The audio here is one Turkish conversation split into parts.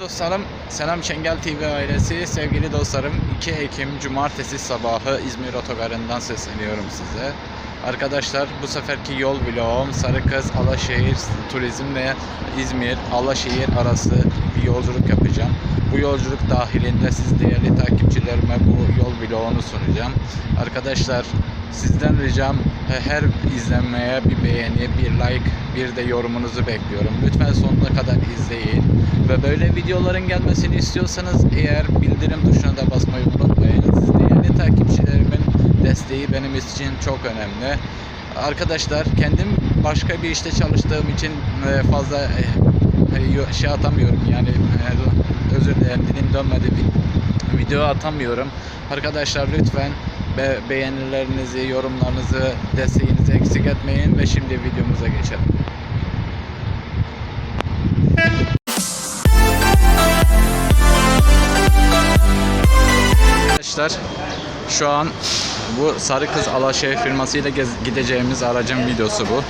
Dostlarım, Selam Şengel TV ailesi, sevgili dostlarım 2 Ekim Cumartesi sabahı İzmir Otogarı'ndan sesleniyorum size. Arkadaşlar bu seferki yol vlogum Sarıkız, Alaşehir Turizm ve İzmir, Alaşehir arası bir yolculuk yapacağım. Bu yolculuk dahilinde siz değerli takipçilerime bu yol vlogunu sunacağım. Arkadaşlar sizden ricam e, her izlenmeye bir beğeni, bir like, bir de yorumunuzu bekliyorum. Lütfen sonuna kadar izleyin. Ve böyle videoların gelmesini istiyorsanız eğer bildirim tuşuna da basmayı unutmayın. Siz değerli takipçilerimin desteği benim için çok önemli. Arkadaşlar kendim başka bir işte çalıştığım için e, fazla e, e, şey atamıyorum yani özür dilerim dilim dönmedi bir video atamıyorum. Arkadaşlar lütfen be- beğenilerinizi, yorumlarınızı, desteğinizi eksik etmeyin ve şimdi videomuza geçelim. Arkadaşlar şu an bu Sarı Kız Alaşehir firmasıyla gideceğimiz aracın videosu bu.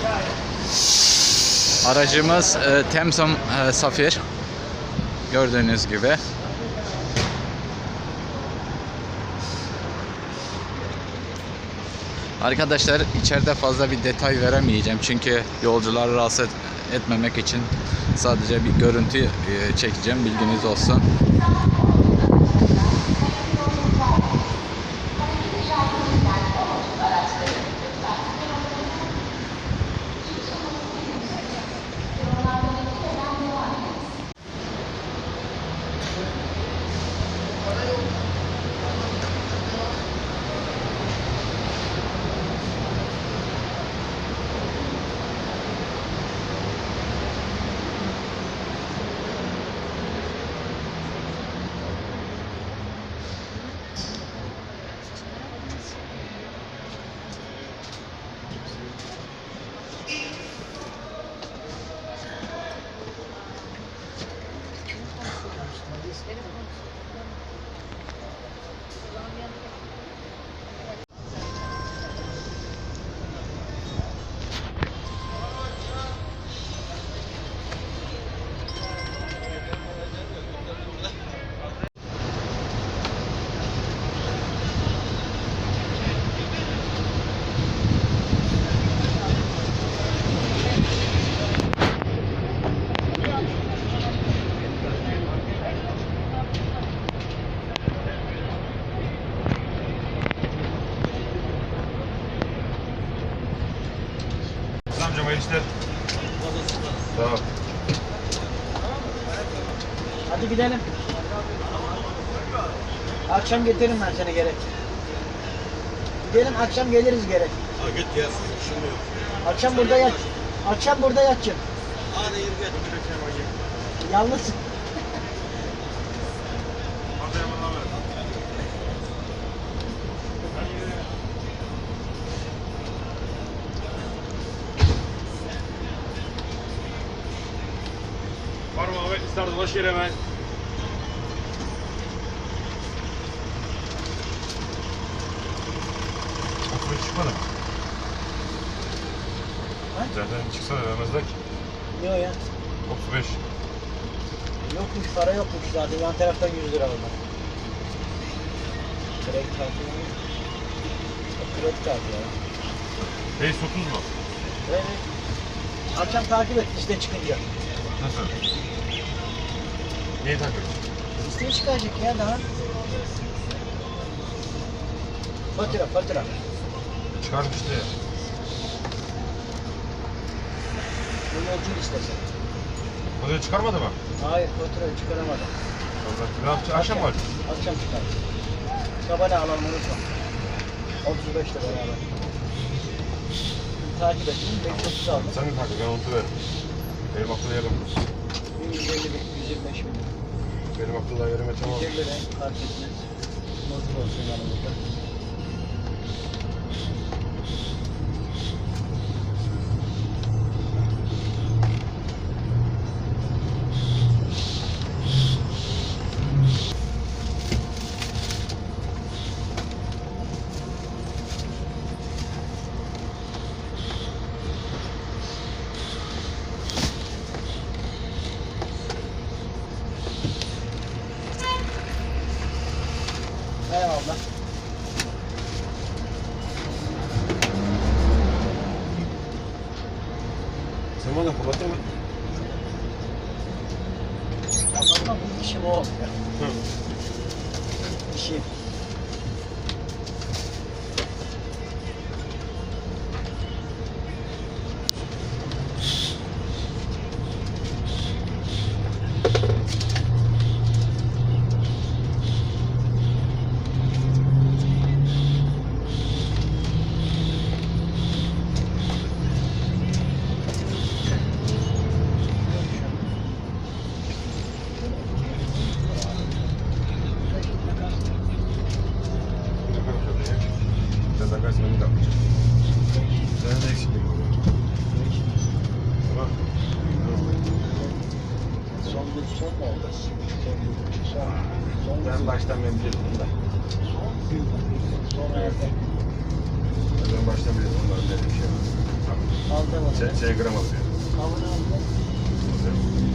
Aracımız e, Temson e, Safir. Gördüğünüz gibi. Arkadaşlar içeride fazla bir detay veremeyeceğim çünkü yolcuları rahatsız et- etmemek için sadece bir görüntü e, çekeceğim bilginiz olsun. Amcam hayırlı işler. Sağ ol. Hadi gidelim. Akşam getiririm ben seni gerek. Gidelim akşam geliriz gerek. Ha git ya. Şimdi yok. Akşam burada yat. Akşam burada yatacağım. Hadi yürü git. Yalnız. Haftaya bana ver. Var mı Dolaş yere hemen. Otuz çıkmadı mı? Ha? Zaten çıksa da vermezler ki. Ne o ya? 35. Yokmuş para yokmuş zaten. Yan taraftan 100 lira aldım. Kredi kartı mı? Kredi kartı ya. Reis 30 mu? Evet. Akşam takip et liste çıkınca. Nasıl? Neyi takip ediyorsun? Listeye çıkacak ya daha. Fatura fatura. Çıkarmış işte yolcu. O da çıkarmadı mı? Hayır faturayı çıkaramadım. Allah ne yapacak? Akşam mı açacak? Akşam çıkar. Sabah alalım unutma. 35 lira beraber. Takip ettim. 530 aldım. Sen de takip ben unutuverim. Benim akıllı yerim. 150 bin, 125 bin. Benim akıllı yerime tamam. 150 lira fark etmez. Bozuk olsun yanımızda. 얼마나 걸었잖아? 잠깐만 25 응. 20 kaç beni de var. Tamam. Son bir son mu oldu? Son Ben baştan ben biliyordum da. Ben baştan biliyordum onların bir şey. Sen. Kavunu.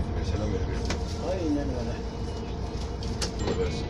Kaldı mesela veriyor. Aynen öyle. Dur versin.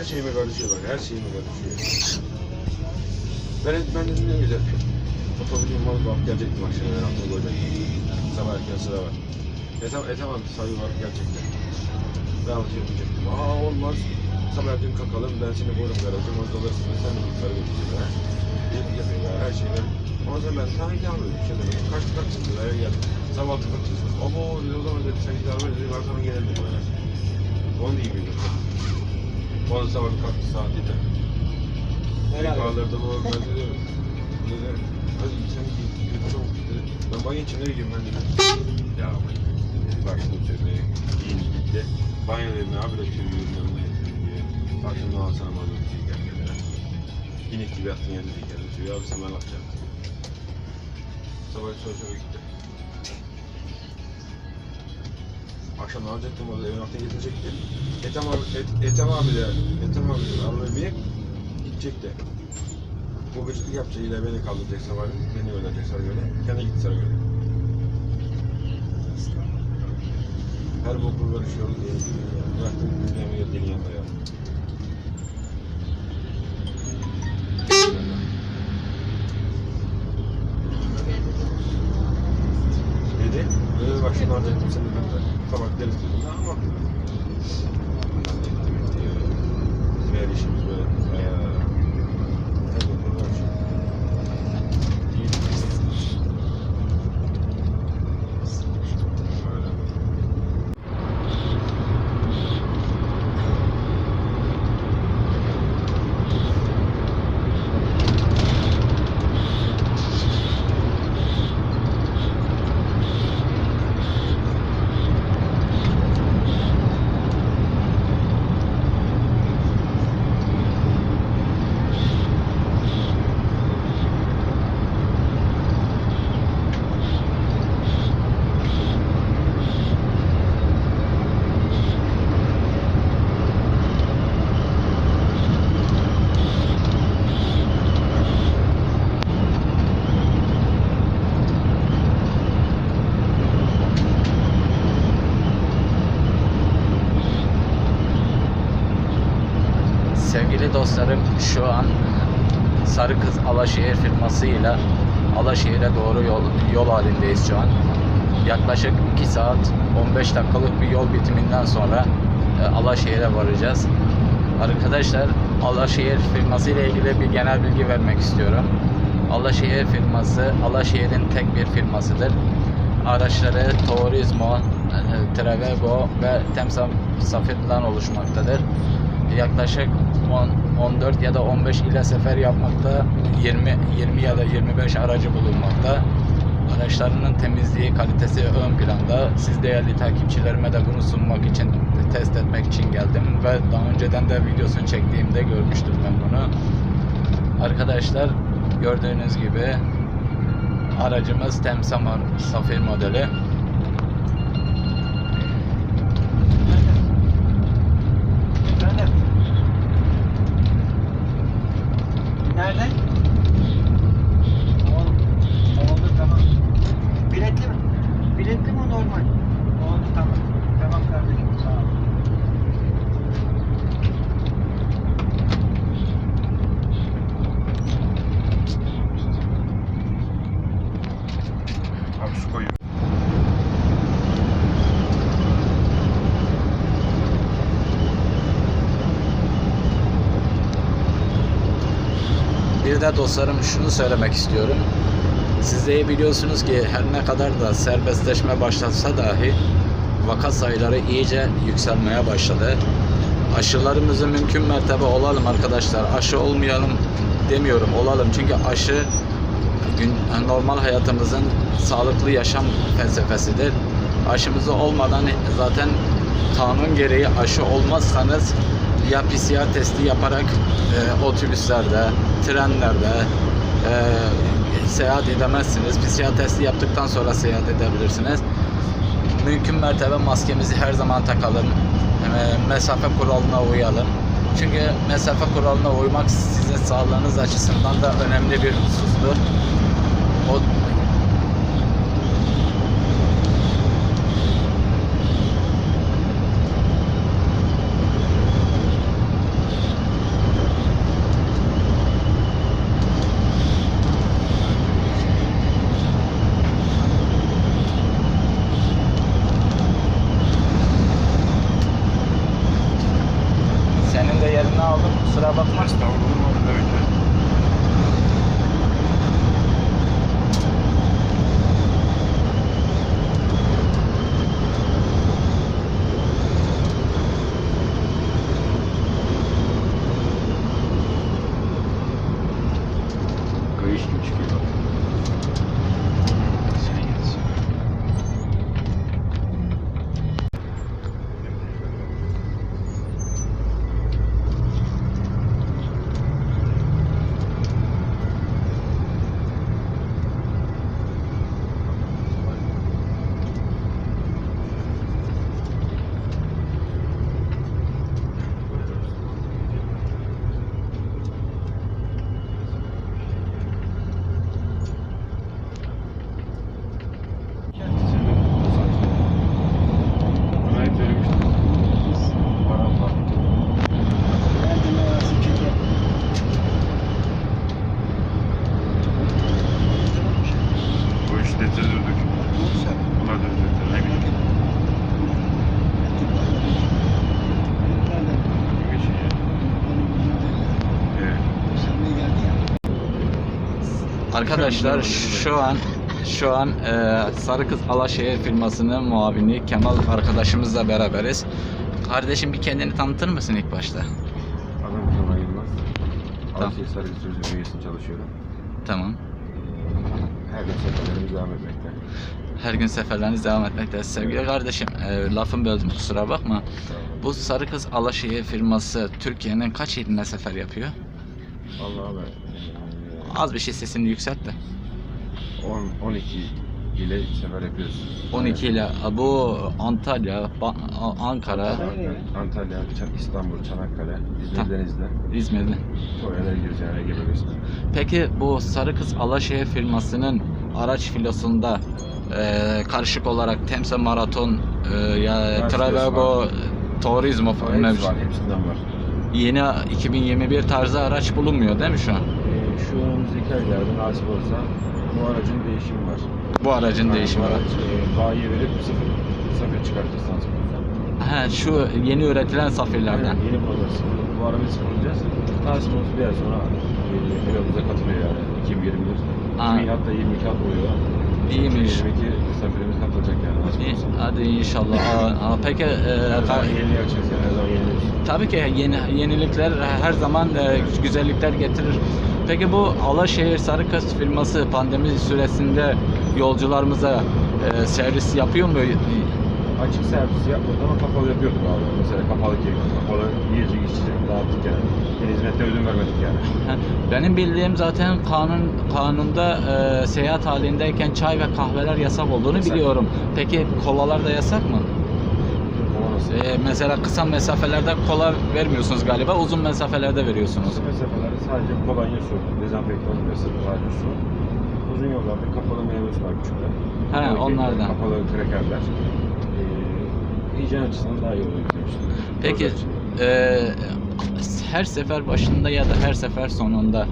Her şeyime karışıyor bak. Her şeyime karışıyor. Ben, ben dedim ne güzel. Otobüsün malı bak gelecektim akşam ben hafta koyacaktım. Sabah erken sıra var. E tamam, e tamam sayı var gerçekten. Ben alıcıya diyecektim. Aa olmaz. Sabah erken kalkalım ben seni koyarım garaja. Orada alırsın sen de yukarı götüreceksin ha. İyi yapıyor ya her şeyden. Ondan sonra ben sana ikram dedim. Şey dedim. Kaç kaçsın dedi eve geldim. Sabah altı kaçıyorsun. Ama dedi o zaman dedi sen dedi. Ben sana bana. Onu da iyi bildim. Ondan sabah kalktı saat 7. Beni Helal olsun. kaldırdı bu ben de diyorum. Dedi. Hadi sen git. git çabuk git," dedi. Ben banyo için nereye gideyim ben dedim. Ya bak. Dedi bak şimdi söyleyeyim. Giyin gitti. Banyo dedim abi de çürüyorum yanına diye. Bak şimdi al sana bana bir şey gel gel. İnek gibi yattın yerde diye geldi. Diyor abi sen ben atacağım. Sabah sonra gitti. Akşam ne yapacaktım orada evin altına getirecekti. Ethem abi, et, Ethem abi de, Ethem abi de almaya binip gidecekti. Bu gıcıklık yapacağıyla beni kaldıracak sabah, beni öldürecek Sarıgöl'e. Kendi gitti Sarıgöl'e. Her boklu karışıyor. Bıraktım gündemi geldiğin yanında ya. Dedi, böyle bak şunu alacaktım seni ben de. Tabak deriz dedim. Ne ama? Bizim ev işimiz böyle bayağı... Her boklu karışıyor. İyi. Öyle. Sevgili dostlarım şu an Sarı Kız Firmasıyla Alaşehir'e doğru yol, yol halindeyiz şu an. Yaklaşık 2 saat 15 dakikalık bir yol bitiminden sonra e, Alaşehir'e varacağız. Arkadaşlar Alaşehir firması ile ilgili bir genel bilgi vermek istiyorum. Alaşehir firması Alaşehir'in tek bir firmasıdır. Araçları Turismo, e, Trevego ve Temsa Safir'den oluşmaktadır. Yaklaşık 10, 14 ya da 15 ile sefer yapmakta 20 20 ya da 25 aracı bulunmakta. Araçlarının temizliği, kalitesi ön planda. Siz değerli takipçilerime de bunu sunmak için, test etmek için geldim ve daha önceden de videosunu çektiğimde görmüştüm ben bunu. Arkadaşlar gördüğünüz gibi aracımız Temsa Safir modeli. Efendim? Nerede? Oldu. Oldu tamam. Biletli mi? Biletli mi normal? Oldu tamam. Tamam kardeşim sağ ol. Abi su koyuyor. Bir de dostlarım şunu söylemek istiyorum. Siz de biliyorsunuz ki her ne kadar da serbestleşme başlatsa dahi vaka sayıları iyice yükselmeye başladı. Aşılarımızı mümkün mertebe olalım arkadaşlar. Aşı olmayalım demiyorum olalım. Çünkü aşı gün, normal hayatımızın sağlıklı yaşam felsefesidir. Aşımızı olmadan zaten kanun gereği aşı olmazsanız ya PCR testi yaparak e, otobüslerde, trenlerde e, seyahat edemezsiniz. PCR testi yaptıktan sonra seyahat edebilirsiniz. Mümkün mertebe maskemizi her zaman takalım. E, mesafe kuralına uyalım. Çünkü mesafe kuralına uymak sizin sağlığınız açısından da önemli bir husustur. O Arkadaşlar şu an şu an e, Sarı Kız Alaşehir firmasının muavini Kemal arkadaşımızla beraberiz. Kardeşim bir kendini tanıtır mısın ilk başta? Adım Kemal Yılmaz. Tamam. Alaşehir Sarıgül Sözlü Bünyesi'nde çalışıyorum. Tamam. Her gün seferlerimiz devam etmekte. Her gün seferleriniz devam etmekte. Sevgili kardeşim, e, lafın böldüm kusura bakma. Bu Sarı Kız Alaşehir firması Türkiye'nin kaç iline sefer yapıyor? Vallahi abi. Az bir şey sesini yükselt de. 10 12 ile sefer yapıyoruz. 12 ile bu Antalya, Ba- Ankara, Antalya, Antalya, Çan- İstanbul, Çanakkale, İzmir, Tamam. Denizli. İzmir'de. Oraya gidiyoruz yani Ege bölgesine. Peki bu Sarı Kız Alaşehir firmasının araç filosunda e, karışık olarak Temsa Maraton, e, ya Mercedes Travago, var. Turismo falan Hepsi mevcut. var, hepsinden var. Yeni 2021 tarzı araç bulunmuyor değil mi şu an? Şu önümüzdeki aylarda nasip olsa bu aracın değişimi var. Bu aracın Yani değişimi var. araç, e, bayiye verip sıfır, sıfır olsa. Ha, şu yeni üretilen safirlerden. Aynen, yeni modası. Bu arabayı sıfırlayacağız. Nasip olsa bir ay sonra e, yolumuza katılıyor yani. 2021. Aa. 2000 hatta 22 hat oluyor. İyiymiş. 22 safirimiz katılacak yani nasip İyi. Hadi inşallah. Aa, aa, peki e, Her zaman yeni açacağız yani her zaman yeniliyoruz. tabii ki yeni yenilikler her zaman e, güzellikler getirir. Peki bu Alaşehir Sarıkız firması pandemi süresinde yolcularımıza e, servis yapıyor mu? Açık servis yapmıyorduk ama kapalı yapıyorduk abi. Mesela kapalı kek, kapalı yiyecek içecek dağıttık yani. Yeni hizmette ödün vermedik yani. Benim bildiğim zaten kanun kanunda e, seyahat halindeyken çay ve kahveler yasak olduğunu Yasak. biliyorum. Peki kolalar da yasak mı? Nasıl? E, mesela kısa mesafelerde kola vermiyorsunuz galiba, uzun mesafelerde veriyorsunuz. Mesafelerde sadece kolonya su, dezenfektan ve sadece su. Uzun yollarda kapalı meyve sular küçükler. He, kekler, onlardan. Kapalı krekerler. Ee, hijyen açısından daha iyi oluyor bizim için. Peki için. e, her sefer başında ya da her sefer sonunda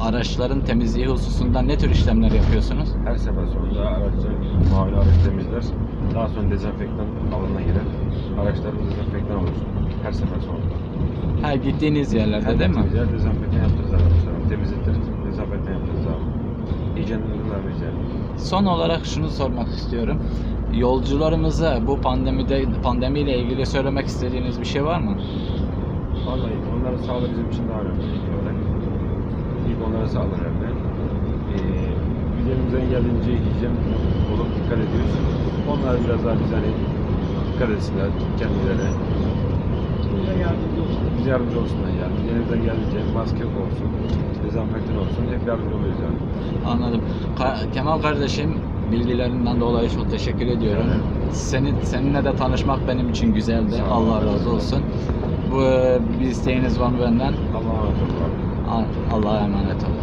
araçların temizliği hususunda ne tür işlemler yapıyorsunuz? Her sefer sonunda araçlar mavi araç temizler. Daha sonra dezenfektan alanına girer. Araçlarımız dezenfektan olur. Her sefer sonunda. Ha gittiğiniz yerlerde Her değil mi? gittiğimiz yer dezenfektan yaptırırız arkadaşlar. Temizlettiririz, dezenfektan yaptırırız abi. Hijyen ürün vermeyiz yani. Son olarak şunu sormak istiyorum. Yolcularımıza bu pandemide pandemiyle ilgili söylemek istediğiniz bir şey var mı? Vallahi onların sağlığı bizim için daha önemli. İlk onların sağlığı önemli. Ee, elimizden geldiğince hijyen olup dikkat ediyoruz. Onlar biraz daha biz hani dikkat etsinler kendilerine. Bize yardımcı olsun. Biz yardımcı olsunlar yani. Elimizden geldiğince maske olsun, dezenfektan olsun. Hep yardımcı oluyoruz yani. Anladım. Ka- Kemal kardeşim bilgilerinden dolayı çok teşekkür ediyorum. Seni seninle de tanışmak benim için güzeldi. Sağ ol. Allah razı olsun. Bu bir isteğiniz var mı benden? Allah'a emanet olun Allah'a emanet olun.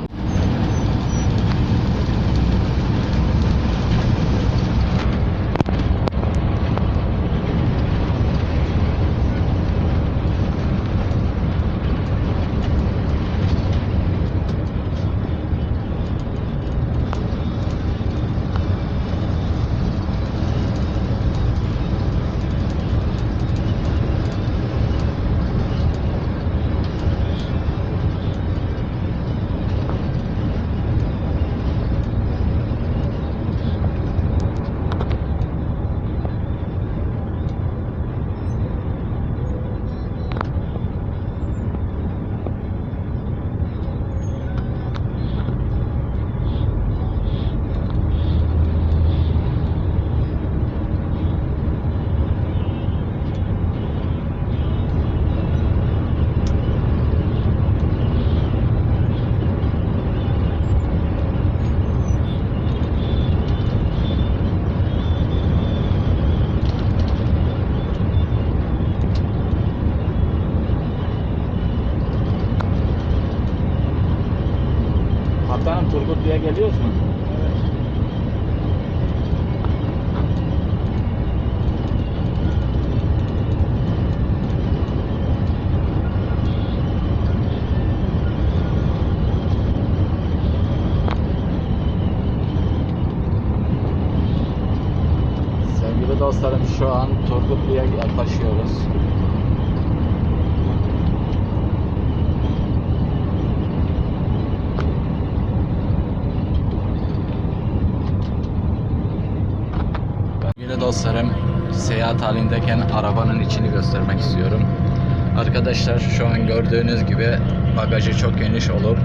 Kaptanım Turgutlu'ya geliyoruz mu? Sevgili dostlarım şu an Turgutlu'ya yaklaşıyoruz. Dostlarım, seyahat halindeyken arabanın içini göstermek istiyorum. Arkadaşlar şu an gördüğünüz gibi bagajı çok geniş olup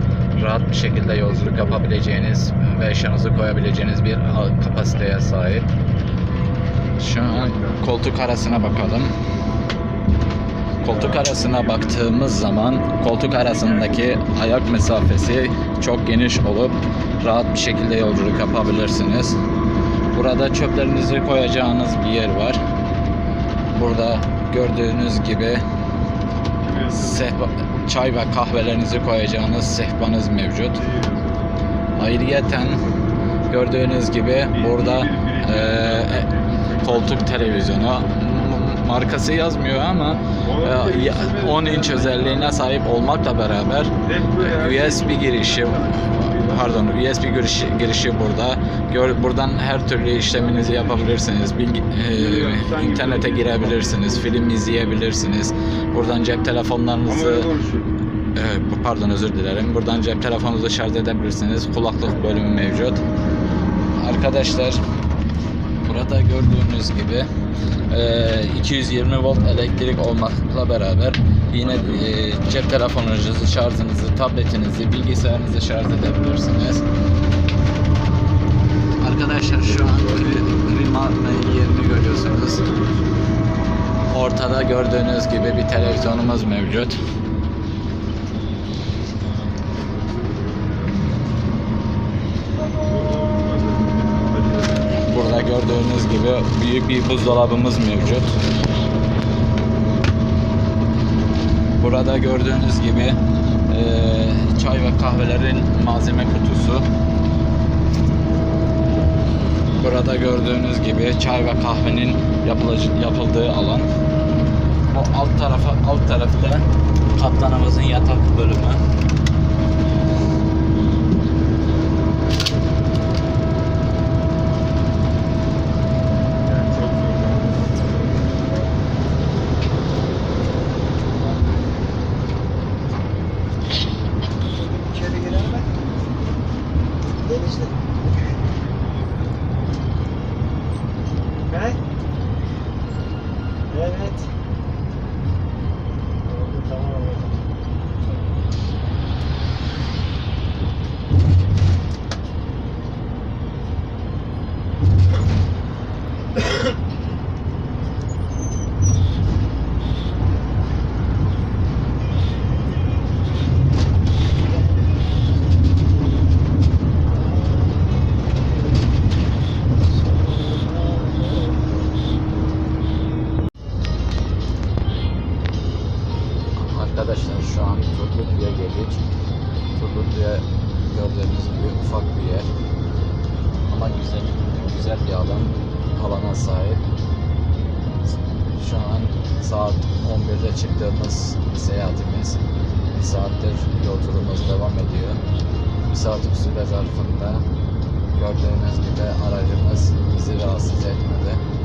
rahat bir şekilde yolculuk yapabileceğiniz ve eşyanızı koyabileceğiniz bir kapasiteye sahip. Şu an koltuk arasına bakalım. Koltuk arasına baktığımız zaman koltuk arasındaki ayak mesafesi çok geniş olup rahat bir şekilde yolculuk yapabilirsiniz. Burada çöplerinizi koyacağınız bir yer var. Burada gördüğünüz gibi sehpa, çay ve kahvelerinizi koyacağınız sehpanız mevcut. Ayrıyeten gördüğünüz gibi burada eee, koltuk televizyonu, markası yazmıyor ama e, ya- 10 inç özelliğine sahip olmakla beraber e, USB girişi pardon USB girişi, girişi burada. Gör, buradan her türlü işleminizi yapabilirsiniz. Bilgi, e, internete girebilirsiniz, film izleyebilirsiniz. Buradan cep telefonlarınızı e, pardon özür dilerim. Buradan cep telefonunuzu şarj edebilirsiniz. Kulaklık bölümü mevcut. Arkadaşlar burada gördüğünüz gibi e, 220 volt elektrik olmakla beraber yine e, cep telefonunuzu, şarjınızı, tabletinizi, bilgisayarınızı şarj edebilirsiniz. Arkadaşlar şu an kli- klima yerini görüyorsunuz. Ortada gördüğünüz gibi bir televizyonumuz mevcut. Gördüğünüz gibi büyük bir buzdolabımız mevcut. Burada gördüğünüz gibi eee, çay ve kahvelerin malzeme kutusu. Burada gördüğünüz gibi çay ve kahvenin yapılacı- yapıldığı alan. O alt tarafa alt tarafta kaptanımızın yatak bölümü. Denizli. Turgutlu'ya gördüğünüz gibi ufak bir yer. Ama güzel, güzel bir alan, alana sahip. Şu an saat 11'de çıktığımız seyahatimiz bir saattir yolculuğumuz devam ediyor. Bir saatlik süre zarfında gördüğünüz gibi aracımız bizi rahatsız etmedi.